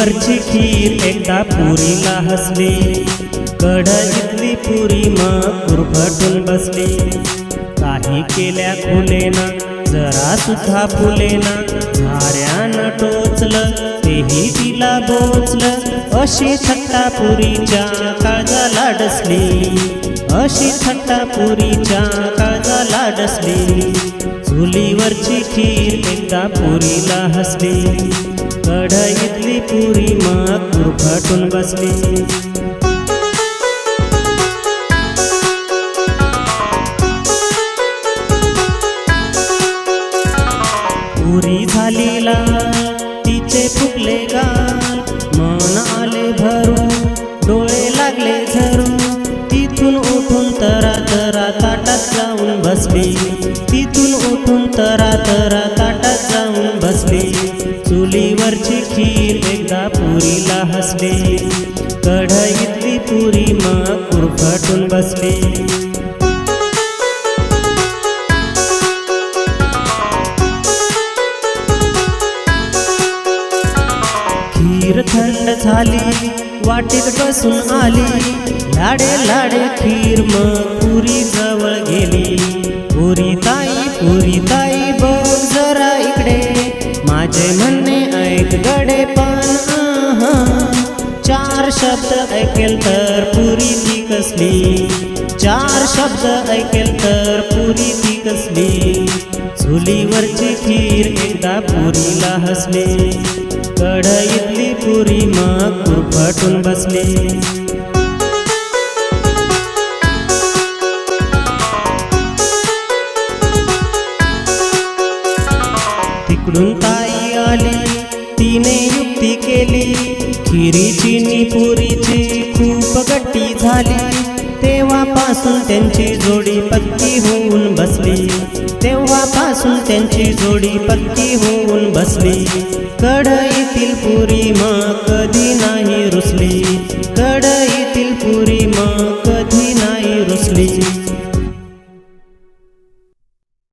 वरची खीर एकदा पुरीला हसली. कढईतली पुरी मग गुरफटून बसली. काही केल्या खुलेना जरा सुद्धा फुलेना. झाऱ्यानं टोचलं तेही तिला बोचलं. अशी थट्टा पुरीच्या काळजाला डसली. अशी थट्टा पुरीच्या काळजाला डसली. चुलीवरची खीर एकदा पुरीला हसली. कढाईतली पुरी मग फाटून बसली. पुरी झाली लाल तिचे फुगले गाल. मन आले भरून डोळे लागले झरून. तिथून उठून तरा तरा ताटात जाऊन बसली. तिथून उठून तरा तरा ताटात जाऊन बसली. चुली पुरीला हसले कढईतली पुरी मा कुरफटून बसले खीर थंड झाली वाटेत बसून आली. लाडे लाडे खीर मग पुरी जवळ गेली. पुरी ताई पुरी ताई बघ जरा इकडे. माझे म्हणणे ऐक गडे पण चार शब्द ऐकेल तर पुरी ती कसली? चार शब्द ऐकेल तर पुरी ती कसली? चुलीवरची खीर एकदा पुरीला हसले. कढईतली पुरी मग कुरफटून बसले. तिकडून ताई आली. तिने युक्ती केली. खिरीची निपुरीची खूप गट्टी झाली. तेव्हापासून त्यांची जोडी पक्की होऊन बसली. तेव्हापासून त्यांची जोडी पक्की होऊन बसली. कढईतील पुरी मग कधी नाही रुसली. कढईतील पुरी मग कधी नाही रुसली.